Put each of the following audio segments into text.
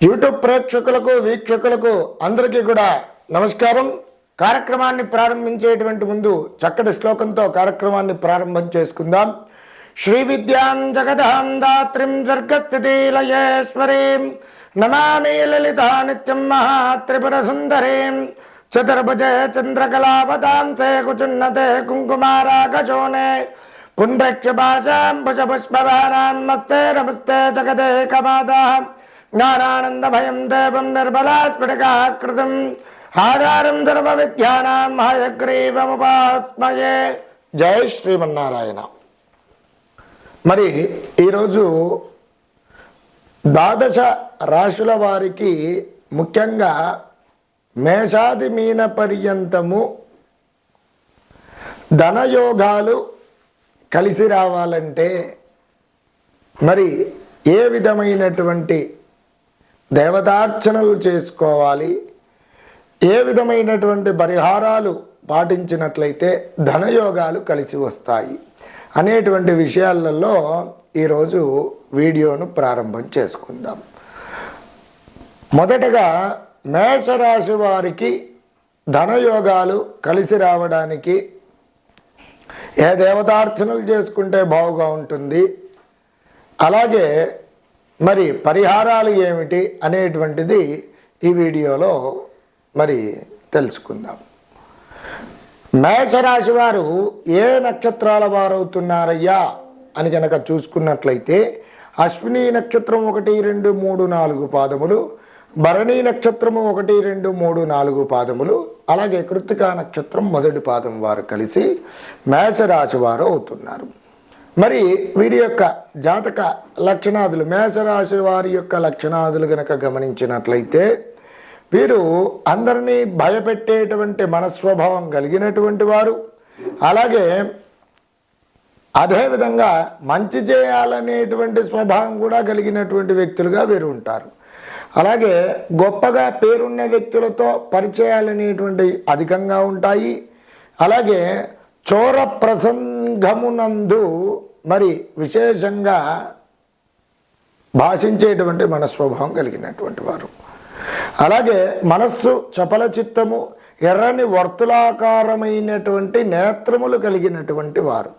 YouTube ప్రేక్షకులకు వీక్షకులకు అందరికీ కూడా నమస్కారం. కార్యక్రమాన్ని ప్రారంభించేటువంటి ముందు చక్కటి శ్లోకంతో కార్యక్రమాన్ని ప్రారంభం చేసుకుందాం. శ్రీ విద్యాం జగదాం దాత్రిం స్వర్గస్థితి లయేశ్వరీం నమామి లలితా నిత్యం మహాత్రిపుర సుందరీం చతుర్భుజ చంద్రకళాపదాం సే కుచున్నతే కుంకుమారాగశోనే పుండ్రక్షపాశాం భుజపుష్పవానాం మస్తే నమస్తే జగదే కమాదాం జ్ఞానానందభయం దేవం నిర్మలాస్ఫటికాకృతం ఆధారం ధర్మ విద్యానాం హయగ్రీవముపాస్మయే జై శ్రీమన్నారాయణ మరి ఈరోజు ద్వాదశ రాశుల వారికి ముఖ్యంగా మేషాది మీన పర్యంతము ధనయోగాలు కలిసి రావాలంటే మరి ఏ విధమైనటువంటి దేవతార్చనలు చేసుకోవాలి. ఏ విధమైనటువంటి పరిహారాలు పాటించినట్లయితే ధనయోగాలు కలిసి వస్తాయి. అనేటువంటి విషయాలలో ఈరోజు వీడియోను ప్రారంభం చేసుకుందాం. మొదటగా మేషరాశి వారికి ధనయోగాలు కలిసి రావడానికి ఏ దేవతార్చనలు చేసుకుంటే బాగుగా ఉంటుంది? అలాగే మరి పరిహారాలు ఏమిటి అనేటువంటిది ఈ వీడియోలో మరి తెలుసుకుందాం. మేషరాశి వారు ఏ నక్షత్రాల వారవుతున్నారయ్యా అని కనుక చూసుకున్నట్లయితే అశ్విని నక్షత్రం ఒకటి రెండు మూడు నాలుగు పాదములు భరణి నక్షత్రము ఒకటి రెండు మూడు నాలుగు పాదములు అలాగే కృతికా నక్షత్రం మొదటి పాదం వారు కలిసి మేషరాశి వారు అవుతున్నారు. మరి వీరి యొక్క జాతక లక్షణాదులు మేషరాశి వారి యొక్క లక్షణాదులు గనక గమనించినట్లయితే వీరు అందరినీ భయపెట్టేటువంటి మనస్వభావం కలిగినటువంటి వారు. అలాగే అదేవిధంగా మంచి చేయాలనేటువంటి స్వభావం కూడా కలిగినటువంటి వ్యక్తులుగా వీరు ఉంటారు. అలాగే గొప్పగా పేరున్న వ్యక్తులతో పరిచయాలనేటువంటి అధికంగా ఉంటాయి. అలాగే చోర ప్రసంగమునందు మరి విశేషంగా భాషించేటువంటి మనస్వభావం కలిగినటువంటి వారు. అలాగే మనస్సు చపల చిత్తము ఎర్రని వర్తులాకారమైనటువంటి నేత్రములు కలిగినటువంటి వారు.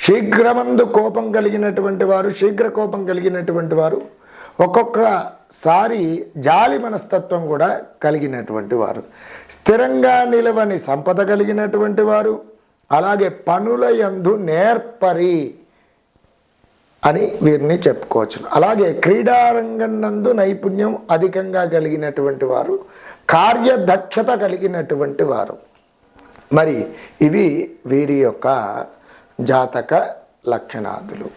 శీఘ్రమందు కోపం కలిగినటువంటి వారు శీఘ్ర కోపం కలిగినటువంటి వారు ఒక్కొక్కసారి జాలి మనస్తత్వం కూడా కలిగినటువంటి వారు. స్థిరంగా నిలవని సంపద కలిగినటువంటి వారు అలాగే పనుల యందు నేర్పరి అని వీరిని చెప్పుకోవచ్చు అలాగే క్రీడారంగం నందు నైపుణ్యం అధికంగా కలిగినటువంటి వారు కార్యదక్షత కలిగినటువంటి వారు. మరి ఇవి వీరి యొక్క జాతక లక్షణాదులు.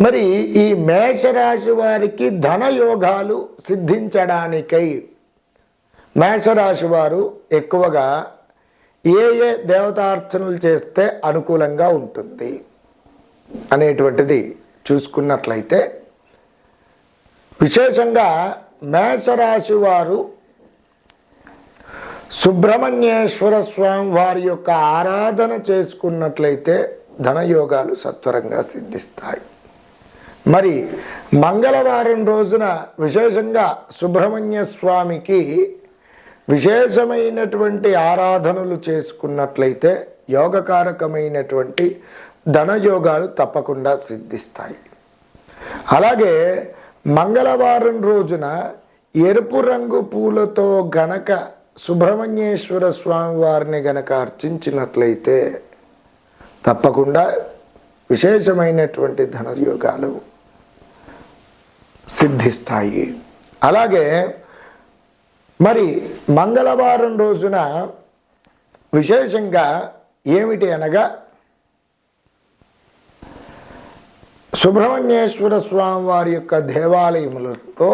మరి ఈ మేషరాశి వారికి ధనయోగాలు సిద్ధించడానికై మేషరాశి వారు ఎక్కువగా ఏ ఏ దేవతార్చనలు చేస్తే అనుకూలంగా ఉంటుంది అనేటువంటిది చూసుకున్నట్లయితే విశేషంగా మేషరాశి వారు సుబ్రహ్మణ్యేశ్వర స్వామి వారి యొక్క ఆరాధన చేసుకున్నట్లయితే ధనయోగాలు సత్వరంగా సిద్ధిస్తాయి. మరి మంగళవారం రోజున విశేషంగా సుబ్రహ్మణ్య స్వామికి విశేషమైనటువంటి ఆరాధనలు చేసుకున్నట్లయితే యోగకారకమైనటువంటి ధనయోగాలు తప్పకుండా సిద్ధిస్తాయి. అలాగే మంగళవారం రోజున ఎరుపు రంగు పూలతో గనక సుబ్రహ్మణ్యేశ్వర స్వామి వారిని గనక అర్చించినట్లయితే తప్పకుండా విశేషమైనటువంటి ధనయోగాలు సిద్ధిస్తాయి. అలాగే మరి మంగళవారం రోజున విశేషంగా ఏమిటి అనగా సుబ్రహ్మణ్యేశ్వర స్వామి వారి యొక్క దేవాలయములతో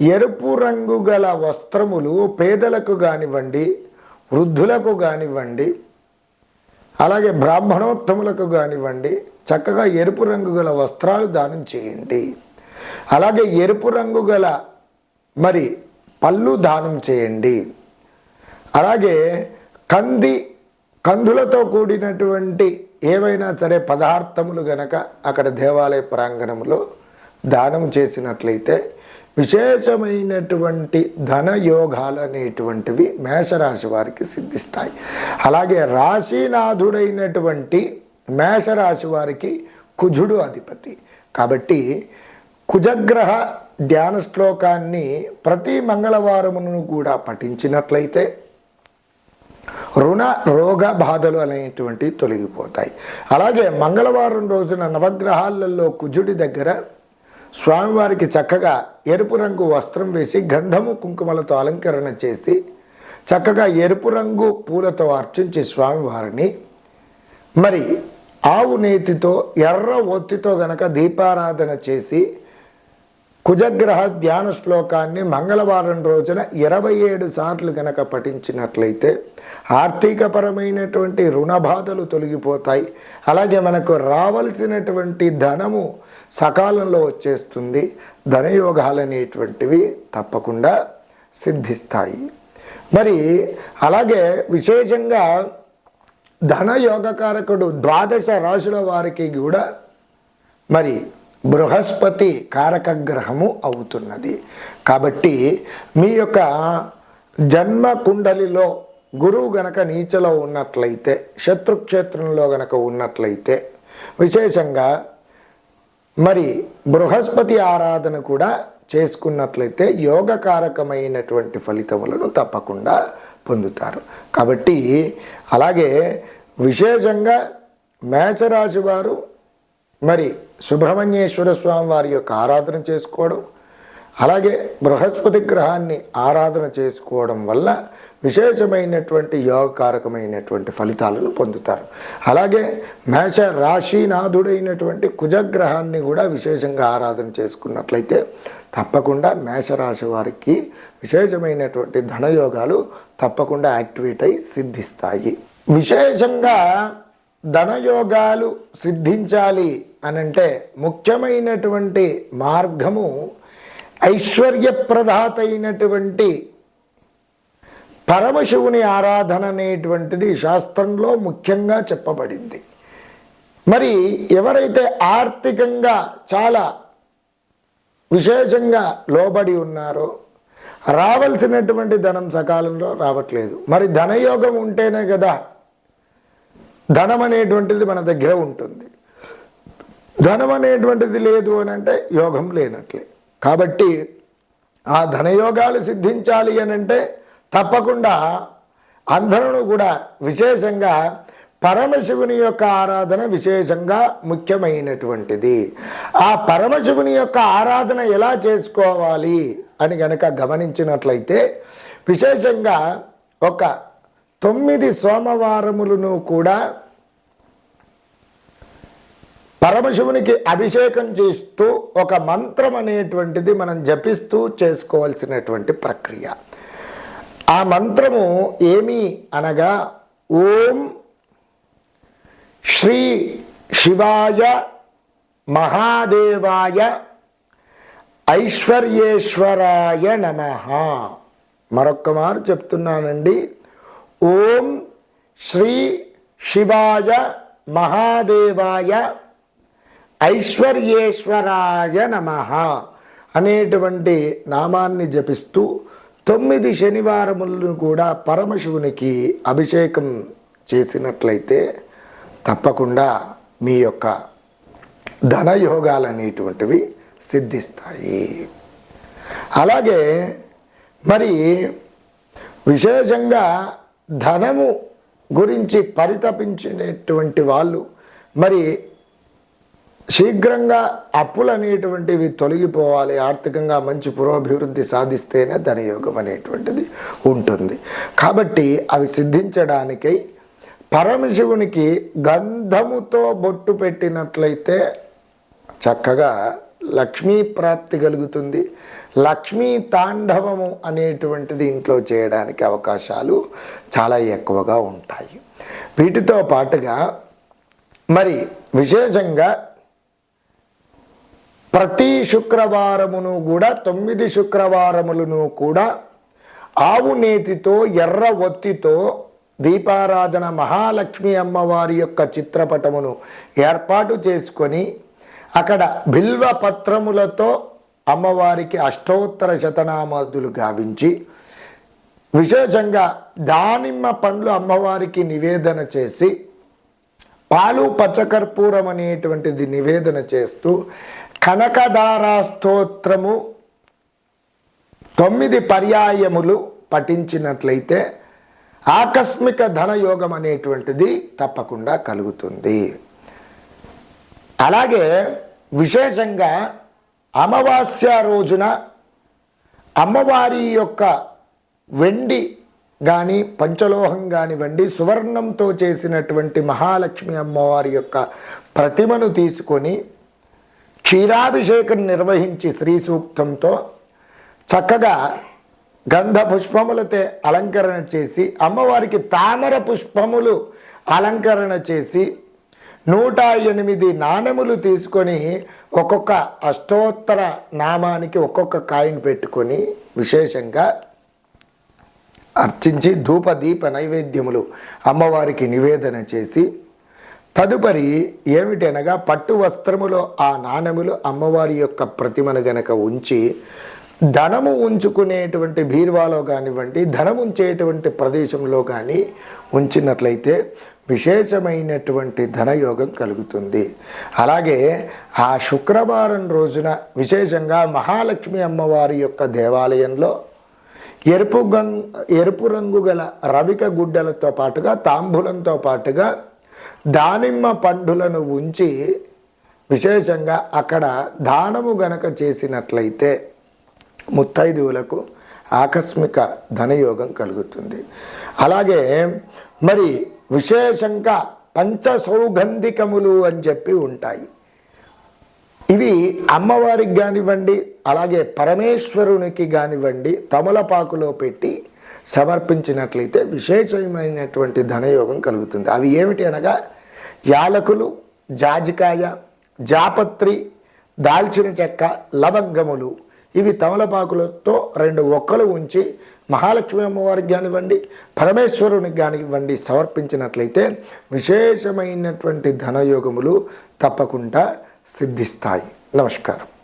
ఎరుపు రంగు గల వస్త్రములు పేదలకు కానివ్వండి వృద్ధులకు కానివ్వండి అలాగే బ్రాహ్మణోత్తములకు కానివ్వండి చక్కగా ఎరుపు రంగు గల వస్త్రాలు దానం చేయండి. అలాగే ఎరుపు రంగు గల మరి పళ్ళు దానం చేయండి. అలాగే కంది కందులతో కూడినటువంటి ఏవైనా సరే పదార్థములు గనక అక్కడ దేవాలయ ప్రాంగణంలో దానం చేసినట్లయితే విశేషమైనటువంటి ధన యోగాలు అనేటువంటివి మేషరాశి వారికి సిద్ధిస్తాయి. అలాగే రాశీనాథుడైనటువంటి మేషరాశి వారికి కుజుడు అధిపతి. కాబట్టి కుజగ్రహ ధ్యాన శ్లోకాన్ని ప్రతి మంగళవారమును కూడా పఠించినట్లయితే రుణ రోగ బాధలు అనేటువంటివి తొలగిపోతాయి. అలాగే మంగళవారం రోజున నవగ్రహాలలో కుజుడి దగ్గర స్వామివారికి చక్కగా ఎరుపు రంగు వస్త్రం వేసి గంధము కుంకుమలతో అలంకరణ చేసి చక్కగా ఎరుపు రంగు పూలతో అర్చించి స్వామివారిని. మరి ఆవు నేతితో ఎర్ర ఒత్తితో గనక దీపారాధన చేసి కుజగ్రహ ధ్యాన శ్లోకాన్ని మంగళవారం రోజున ఇరవై ఏడు సార్లు గనక పఠించినట్లయితే ఆర్థికపరమైనటువంటి రుణ బాధలు తొలగిపోతాయి. అలాగే మనకు రావలసినటువంటి ధనము సకాలంలో వచ్చేస్తుంది. ధనయోగాలు అనేటువంటివి తప్పకుండా సిద్ధిస్తాయి. మరి అలాగే విశేషంగా ధనయోగకారకుడు ద్వాదశ రాశుల వారికి కూడా మరి బృహస్పతి కారక గ్రహము అవుతున్నది. కాబట్టి మీ యొక్క జన్మ కుండలిలో గురువు గనక నీచలో ఉన్నట్లయితే శత్రుక్షేత్రంలో గనక ఉన్నట్లయితే విశేషంగా మరి బృహస్పతి ఆరాధన కూడా చేసుకున్నట్లయితే యోగకారకమైనటువంటి ఫలితములను తప్పకుండా పొందుతారు. కాబట్టి అలాగే విశేషంగా మేషరాశి వారు మరి సుబ్రహ్మణ్యేశ్వర స్వామి వారి యొక్క ఆరాధన చేసుకోవడం అలాగే బృహస్పతి గ్రహాన్ని ఆరాధన చేసుకోవడం వల్ల విశేషమైనటువంటి యోగకారకమైనటువంటి ఫలితాలను పొందుతారు. అలాగే మేష రాశినాథుడైనటువంటి కుజగ్రహాన్ని కూడా విశేషంగా ఆరాధన చేసుకున్నట్లయితే తప్పకుండా మేషరాశి వారికి విశేషమైనటువంటి ధనయోగాలు తప్పకుండా యాక్టివేట్ అయి సిద్ధిస్తాయి. విశేషంగా ధనయోగాలు సిద్ధించాలి అనంటే ముఖ్యమైనటువంటి మార్గము ఐశ్వర్యప్రదాత అయినటువంటి పరమశివుని ఆరాధన అనేటువంటిది శాస్త్రంలో ముఖ్యంగా చెప్పబడింది. మరి ఎవరైతే ఆర్థికంగా చాలా విశేషంగా లోబడి ఉన్నారో రావాల్సినటువంటి ధనం సకాలంలో రావట్లేదు. మరి ధనయోగం ఉంటేనే కదా ధనం అనేటువంటిది మన దగ్గర ఉంటుంది. ధనం అనేటువంటిది లేదు అని అంటే యోగం లేనట్లే. కాబట్టి ఆ ధనయోగాలు సిద్ధించాలి అని అంటే తప్పకుండా అందరూ కూడా విశేషంగా పరమశివుని యొక్క ఆరాధన విశేషంగా ముఖ్యమైనటువంటిది. ఆ పరమశివుని యొక్క ఆరాధన ఎలా చేసుకోవాలి అని గనక గమనించినట్లయితే విశేషంగా ఒక తొమ్మిది సోమవారములను కూడా పరమశివునికి అభిషేకం చేస్తూ ఒక మంత్రం అనేటువంటిది మనం జపిస్తూ చేసుకోవాల్సినటువంటి ప్రక్రియ. ఆ మంత్రము ఏమి అనగా ఓం శ్రీ శివాయ మహాదేవాయ ఐశ్వర్యేశ్వరాయ నమ. మరొక్క మారు చెప్తున్నానండి. ఓం శ్రీ శివాయ మహాదేవాయ ఐశ్వర్యేశ్వరాయ నమ అనేటువంటి నామాన్ని జపిస్తూ తొమ్మిది శనివారములను కూడా పరమశివునికి అభిషేకం చేసినట్లయితే తప్పకుండా మీ యొక్క ధనయోగాలు అనేటువంటివి సిద్ధిస్తాయి. అలాగే మరి విశేషంగా ధనము గురించి పరితపించినటువంటి వాళ్ళు మరి శీఘ్రంగా అప్పులు అనేటువంటివి తొలగిపోవాలి ఆర్థికంగా మంచి పురోభివృద్ధి సాధిస్తేనే ధనయోగం అనేటువంటిది ఉంటుంది. కాబట్టి అవి సిద్ధించడానికై పరమశివునికి గంధముతో బొట్టు పెట్టినట్లయితే చక్కగా లక్ష్మీ ప్రాప్తి కలుగుతుంది. లక్ష్మీ తాండవము అనేటువంటిది ఇంట్లో చేయడానికి అవకాశాలు చాలా ఎక్కువగా ఉంటాయి. వీటితో పాటుగా మరి విశేషంగా ప్రతి శుక్రవారమును కూడా తొమ్మిది శుక్రవారములను కూడా ఆవు నేతితో ఎర్ర ఒత్తితో దీపారాధన మహాలక్ష్మి అమ్మవారి యొక్క చిత్రపటమును ఏర్పాటు చేసుకొని అక్కడ బిల్వ పత్రములతో అమ్మవారికి అష్టోత్తర శతనామాదులు గావించి విశేషంగా దానిమ్మ పండ్లు అమ్మవారికి నివేదన చేసి పాలు పచ్చకర్పూరం అనేటువంటిది నివేదన చేస్తూ కనకదారా స్తోత్రము తొమ్మిది పర్యాయములు పఠించినట్లయితే ఆకస్మిక ధనయోగం అనేటువంటిది తప్పకుండా కలుగుతుంది. అలాగే విశేషంగా అమావాస్య రోజున అమ్మవారి యొక్క వెండి కానీ పంచలోహం కానివ్వండి సువర్ణంతో చేసినటువంటి మహాలక్ష్మి అమ్మవారి యొక్క ప్రతిమను తీసుకొని క్షీరాభిషేకం నిర్వహించి శ్రీ సూక్తంతో చక్కగా గంధ పుష్పములతో అలంకరణ చేసి అమ్మవారికి తామర పుష్పములు అలంకరణ చేసి నూట ఎనిమిది నాణెములు తీసుకొని ఒక్కొక్క అష్టోత్తర నామానికి ఒక్కొక్క కాయిన్ పెట్టుకొని విశేషంగా అర్చించి ధూప దీప నైవేద్యములు అమ్మవారికి నివేదన చేసి తదుపరి ఏమిటనగా పట్టు వస్త్రములో ఆ నాణెములు అమ్మవారి యొక్క ప్రతిమను గనక ఉంచి ధనము ఉంచుకునేటువంటి బీరువాలో కానివ్వండి ధనం ఉంచేటువంటి ప్రదేశంలో కానీ ఉంచినట్లయితే విశేషమైనటువంటి ధనయోగం కలుగుతుంది. అలాగే ఆ శుక్రవారం రోజున విశేషంగా మహాలక్ష్మి అమ్మవారి యొక్క దేవాలయంలో ఎరుపు గం ఎరుపు రంగు గల రవిక గుడ్డలతో పాటుగా తాంబూలంతో పాటుగా దానిమ్మ పండులను ఉంచి విశేషంగా అక్కడ దానము గనక చేసినట్లయితే ముత్తైదువులకు ఆకస్మిక ధనయోగం కలుగుతుంది. అలాగే మరి విశేషంగా పంచ సౌగంధికములు అని చెప్పి ఉంటాయి. ఇవి అమ్మవారికి కానివ్వండి అలాగే పరమేశ్వరునికి కానివ్వండి తమలపాకులో పెట్టి సమర్పించినట్లయితే విశేషమైనటువంటి ధనయోగం కలుగుతుంది. అవి ఏమిటి అనగా యాలకులు జాజికాయ జాపత్రి దాల్చిన చెక్క లవంగములు ఇవి తమలపాకులతో రెండు ఒక్కలు ఉంచి మహాలక్ష్మి అమ్మవారికి కానివ్వండి పరమేశ్వరునికి కానివ్వండి సమర్పించినట్లయితే విశేషమైనటువంటి ధనయోగములు తప్పకుండా సిద్ధిస్తాయి. నమస్కారం.